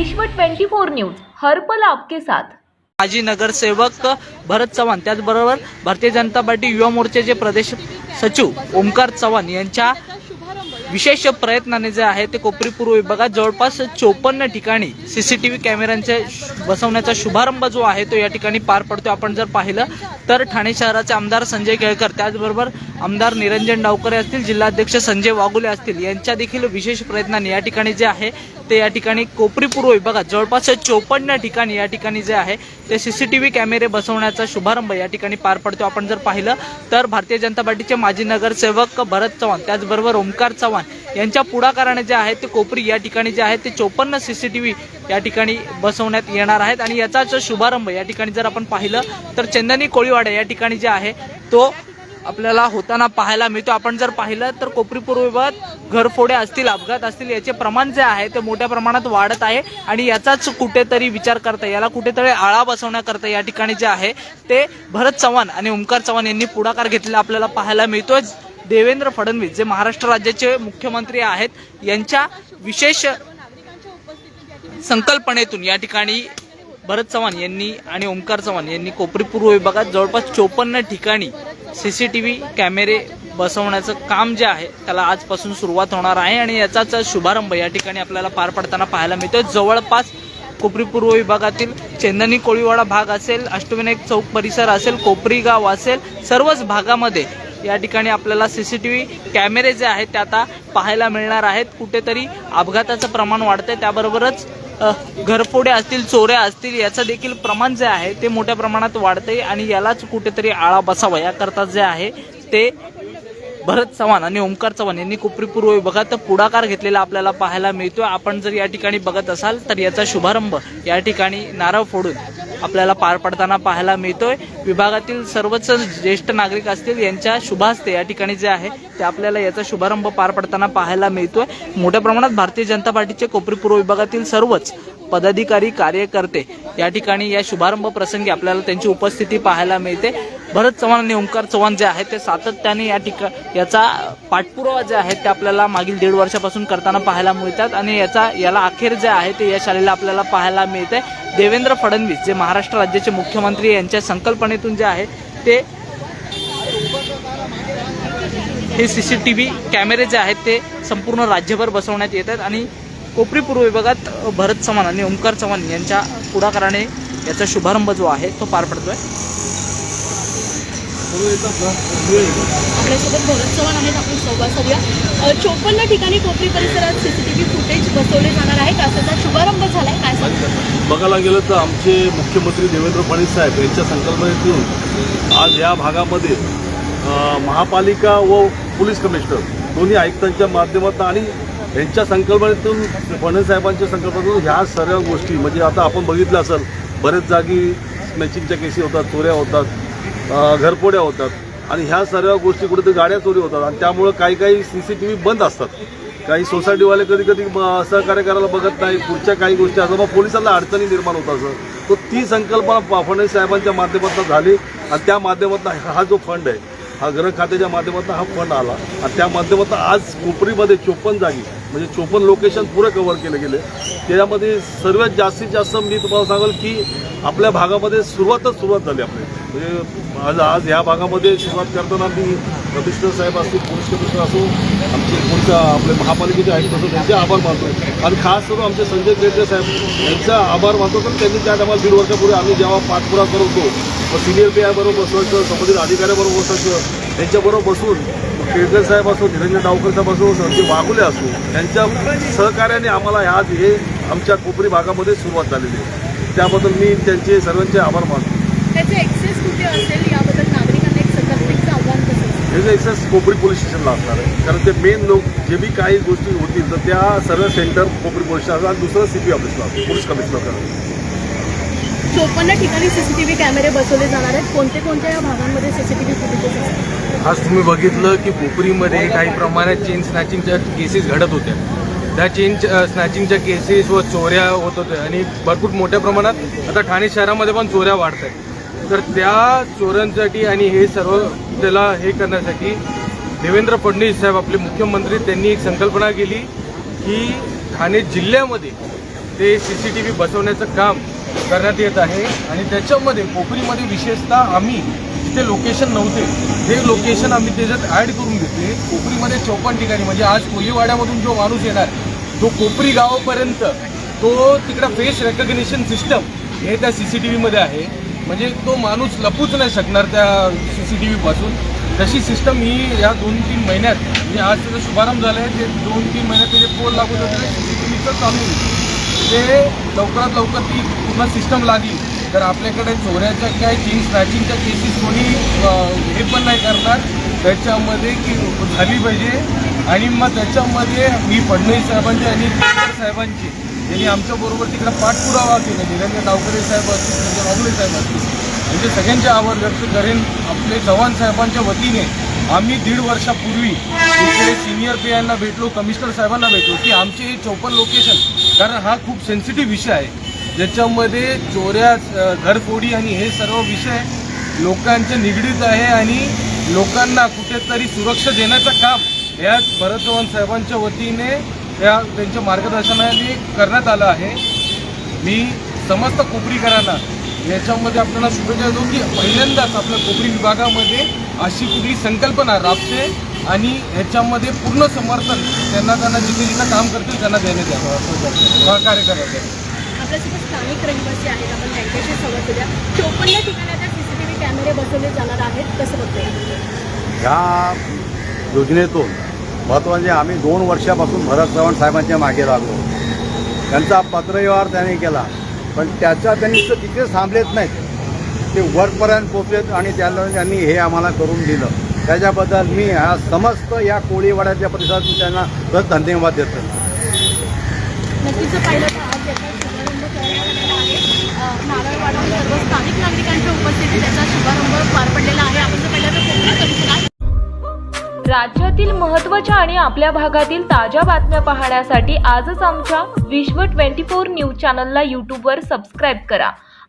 विश्व 24 न्यूज हर्पल आपके साथ. माजी नगरसेवक भरत चव्हाण त्याचबरोबर भारतीय जनता पार्टी युवा मोर्चाचे प्रदेश सचिव ओमकार चव्हाण यांच्या विशेष प्रयत्नाने जे आहे ते कोपरी पूर्व विभागात जवळपास चोपन्न ठिकाणी सी सी टी व्ही कॅमेऱ्यांचे बसवण्याचा शुभारंभ जो आहे तो या ठिकाणी पार पडतो आपण जर पाहिलं तर ठाणे शहराचे आमदार संजय केळकर त्याचबरोबर आमदार निरंजन डावकरे असतील जिल्हाध्यक्ष संजय वाघुले असतील यांच्या देखील विशेष प्रयत्नाने या ठिकाणी जे आहे ते या ठिकाणी कोपरी पूर्व विभागात जवळपास चोपन्न ठिकाणी या ठिकाणी जे आहे ते सी सी टी व्ही कॅमेरे बसवण्याचा शुभारंभ या ठिकाणी पार पडतो. आपण जर पाहिलं तर भारतीय जनता पार्टीचे माजी नगरसेवक भरत चव्हाण त्याचबरोबर ओमकार चव्हाण यांच्या पुढाकाराने जे आहे ते कोपरी या ठिकाणी जे आहे ते चोपन्न सी सी टी व्ही या ठिकाणी बसवण्यात येणार आहेत. आणि याचाच शुभारंभ या ठिकाणी जर आपण पाहिलं तर चंदनी कोळीवाडा या ठिकाणी जे आहे तो आपल्याला होताना पाहायला मिळतो. आपण जर पाहिलं तर कोपरी पूर्व विभागात घरफोडे असतील अपघात असतील याचे प्रमाण जे आहे ते मोठ्या प्रमाणात वाढत आहे आणि याचाच कुठेतरी विचार करता याला कुठेतरी आळा बसवण्याकरता या ठिकाणी जे आहे ते भरत चव्हाण आणि ओमकार चव्हाण यांनी पुढाकार घेतलेला आपल्याला पाहायला मिळतोय. देवेंद्र फडणवीस जे महाराष्ट्र राज्याचे मुख्यमंत्री आहेत यांच्या विशेष संकल्पनेतून या ठिकाणी भरत चव्हाण यांनी आणि ओमकार चव्हाण यांनी कोपरी पूर्व विभागात जवळपास चोपन्न ठिकाणी सी सी टी व्ही कॅमेरे बसवण्याचं काम जे आहे त्याला आजपासून सुरुवात होणार आहे आणि याचाच शुभारंभ या ठिकाणी आपल्याला पार पडताना पाहायला मिळतोय. जवळपास कोपरी पूर्व विभागातील चेंदनी कोळीवाडा भाग असेल अष्टविनायक चौक परिसर असेल कोपरी गाव असेल सर्वच भागामध्ये या ठिकाणी आपल्याला सी सी टी व्ही कॅमेरे जे आहेत ते आता पाहायला मिळणार आहेत. कुठेतरी अपघाताचं प्रमाण वाढतंय. त्याबरोबरच घरफोड्या घरफोडे असतील चोऱ्या असतील याचं देखील प्रमाण जे आहे ते मोठ्या प्रमाणात वाढतंय आणि यालाच कुठेतरी आळा बसावा. याकरता जे आहे ते भरत चव्हाण आणि ओमकार चव्हाण यांनी कोपरी पूर्व विभागात पुढाकार घेतलेला आपल्याला पाहायला मिळतोय. आपण जर या ठिकाणी बघत असाल तर याचा शुभारंभ या ठिकाणी नारळ फोडून आपल्याला पार पडताना पाहायला मिळतोय. विभागातील सर्वच ज्येष्ठ नागरिक असतील यांच्या शुभास्ते या ठिकाणी जे आहे ते आपल्याला याचा शुभारंभ पार पडताना पाहायला मिळतोय. मोठ्या प्रमाणात भारतीय जनता पार्टीचे कोपरी पूर्व विभागातील सर्वच पदाधिकारी कार्यकर्ते या ठिकाणी या शुभारंभ प्रसंगी आपल्याला त्यांची उपस्थिती पाहायला मिळते. भरत चव्हाण आणि ओंकार चव्हाण जे आहेत ते सातत्याने या ठिका याचा पाठपुरावा जे आहे ते आपल्याला मागील दीड वर्षापासून करताना पाहायला मिळतात आणि याचा याला अखेर जे आहे ते यश आलेलं आपल्याला पाहायला मिळते. देवेंद्र फडणवीस जे महाराष्ट्र राज्याचे मुख्यमंत्री यांच्या संकल्पनेतून जे आहे ते हे सी सी टी व्ही कॅमेरे जे आहेत ते संपूर्ण राज्यभर बसवण्यात येत आहेत आणि कोपरी पूर्व विभागात भरत चव्हाण आणि ओमकार चव्हाण यांच्या पुढाकाराने याचा शुभारंभ जो आहे तो पार पडतोय. आपल्यासोबत भरत चव्हाण आहेत आपण संवाद साधूया चोपन्न ठिकाणी कोपरी परिसरात सीसीटीव्ही फुटेज बसवले जाणार आहे. त्याचा शुभारंभ झालाय? काय बघायला गेलं तर आमचे मुख्यमंत्री देवेंद्र फडणवीस साहेब यांच्या संकल्पनेतून आज या भागामध्ये महापालिका व पोलीस कमिशनर दोन्ही आयुक्तांच्या माध्यमातून आणि यांच्या संकल्पनेतून फडणवीस साहेबांच्या संकल्पनेतून ह्या सर्व गोष्टी म्हणजे आता आपण बघितलं असेल बरेच जागी स्मॅचिंगच्या केसी होतात चोऱ्या होतात घरपोड्या होतात. आणि ह्या सर्व गोष्टी कुठेतरी गाड्या चोरी होतात. आणि त्यामुळं काही काही सी सी टी व्ही बंद असतात. काही सोसायटीवाले कधी कधी सहकार्य करायला बघत नाही. पुढच्या काही गोष्टी असतात. मग पोलिसांना अडचणी निर्माण होत असं. तो ती संकल्पना फडणवीस साहेबांच्या माध्यमातून झाली. आणि त्या माध्यमातून हा जो फंड आहे हा गृह खात्याच्या माध्यमातून हा फंड आला. आणि त्या माध्यमातून आज कोपरीमध्ये चोपन्न जागी म्हणजे चोपन्न लोकेशन पुरे कव्हर केले गेले. त्याच्यामध्ये सर्वात जास्तीत जास्त मी तुम्हाला सांगाल की आपल्या भागामध्ये सुरुवातच सुरुवात झाली आपली. म्हणजे आज आज ह्या भागामध्ये सुरुवात करताना मी कमिशनर साहेब असतील पोलीस कमिशनर असो आमचे पुढच्या आपले महापालिकेचे आयुक्त असो त्यांचे आभार मानतो. आणि खास करून आमचे संजय केळकर साहेब यांचा आभार मानतो कारण त्यांनी त्या टायमाला दीड वर्षापूर्वी आम्ही जेव्हा पाठपुरा करतो मग सिनियर पी आयबरोबर बसवायचं संबंधित अधिकाऱ्याबरोबर बसवायचं त्यांच्याबरोबर बसून केळकर साहेब असो निरंजन डावकर साहेब असो संजय वाघुले असो यांच्या सहकार्याने आम्हाला आज हे आमच्या कोपरी भागामध्ये सुरुवात झालेली आहे. त्याबद्दल मी त्यांचे सर्वांचे आभार मानतो. त्याचे एक्सेस? हे कोपरी पोलीस स्टेशनला असणार आहे. कारण ते मेन लोक जे बी काही गोष्टी होतील तर त्या सर्व सेंटर कोपरी पोलीस स्टेशन आणि दुसरं सी पी ऑफिसला पोलीस कमिशनर चोपन्न ठिकाणी सीसीटीव्ही कॅमेरे बसवले जाणार आहेत. कोणते कोणत्या या भागांमध्ये सीसीटीव्ही फुटेजेस आज तुम्ही बघितलं की कोपरीमध्ये काही प्रमाणात चेन स्नॅचिंगच्या केसेस घडत होत्या. त्या चेन स्नॅचिंगच्या केसेस व चोऱ्या होत होत्या आणि भरपूर मोठ्या प्रमाणात आता ठाणे शहरामध्ये पण चोऱ्या वाढत आहेत. तर त्या चोऱ्यांसाठी आणि हे सर्व त्याला हे करण्यासाठी देवेंद्र फडणवीस साहेब आपले मुख्यमंत्री त्यांनी एक संकल्पना केली की ठाणे जिल्ह्यामध्ये ते सी सी टी व्ही बसवण्याचं काम करण्यात येत आहे. आणि त्याच्यामध्ये कोपरीमध्ये विशेषतः आम्ही जिथे लोकेशन नव्हते. ते लोकेशन आम्ही त्याच्यात ॲड करून घेतले. कोपरीमध्ये चौपन्न ठिकाणी म्हणजे आज कोलीवाड्यामधून जो माणूस येणार तो कोपरी गावापर्यंत तो तिकडं फेस रेकग्निशन सिस्टम हे त्या सी सी टी व्हीमध्ये आहे. म्हणजे तो माणूस लपूच नाही शकणार त्या सी सी टी व्हीपासून तशी सिस्टम ही या दोन तीन महिन्यात म्हणजे आज त्याचा शुभारंभ झाला आहे ते दोन तीन महिन्यात त्याचे पोल लागू होते सी सी टी व्हीचं चालू ते लवकरात लवकर ती पूर्ण सिस्टम लागली. तर आपल्याकडे चोऱ्याच्या काय चीन स्नॅचिंगच्या केसेस कोणी हे पण नाही करणार. त्याच्यामध्ये की झाली पाहिजे. आणि मग त्याच्यामध्ये मी फडणवीस साहेबांची आणि साहेबांची यांनी आमच्याबरोबर तिकडे पाठपुरावा केला. निरंजन डावकरे साहेब असतील संजय बाबुळे साहेब असतील. म्हणजे सगळ्यांचे आभार व्यक्त करेन आपले चव्हाण साहेबांच्या वतीने. आम्ही दीड वर्षापूर्वी इकडे सिनियर पी यांना भेटलो कमिशनर साहेबांना भेटलो की आमचे हे चौपन्न लोकेशन कारण हा खूप सेन्सिटिव्ह विषय आहे. ज्याच्यामध्ये चोऱ्या घरफोडी आणि हे सर्व विषय लोकांचे निगडीत आहे आणि लोकांना कुठेतरी सुरक्षा देण्याचं काम या भरत चव्हाण साहेबांच्या वतीने या त्यांच्या मार्गदर्शनाने करण्यात आलं आहे. मी समस्त कोपरीकरांना याच्यामध्ये आपल्याला शुभेच्छा देतो की पहिल्यांदाच आपल्या कोपरी विभागामध्ये अशी कुठली संकल्पना राबते आणि ह्याच्यामध्ये पूर्ण समर्थन त्यांना त्यांना जिथे जिथं काम करतील त्यांना देण्यात यावं. असं सहकार्य करायचं. आहे. आपल्यासोबत स्थानिक रहिवासी आहेत आपण त्यांच्याशी संवाद करूया. चोपन्न ठिकाणी आता सीसीटीव्ही कॅमेरे बसवले जाणार आहेत. कसं बघतोय? ह्या योजनेतून महत्त्वाचे आम्ही दोन वर्षापासून भरत चव्हाण साहेबांच्या मागे लागलो. त्यांचा पत्रव्यवहार त्यांनी केला. पण त्याच्या त्यांनी तिथेच थांबलेत नाहीत. ते वरपर्यंत पोचलेत आणि त्यांना त्यांनी हे आम्हाला करून दिलं. त्याच्याबद्दल मी ह्या समस्त या कोळीवाड्याच्या परिसरातून त्यांना परत धन्यवाद देतो. तर स्थानिक नागरिकांच्या उपस्थितीत शुभारंभ पार पडलेला आहे. आपण तर राज्यातील महत्त्वाच्या आणि आपल्या भागातील ताज्या बातम्या पाहण्यासाठी आजच आमच्या विश्व ट्वेंटी फोर न्यूज चॅनलला यूट्यूबवर सबस्क्राईब करा.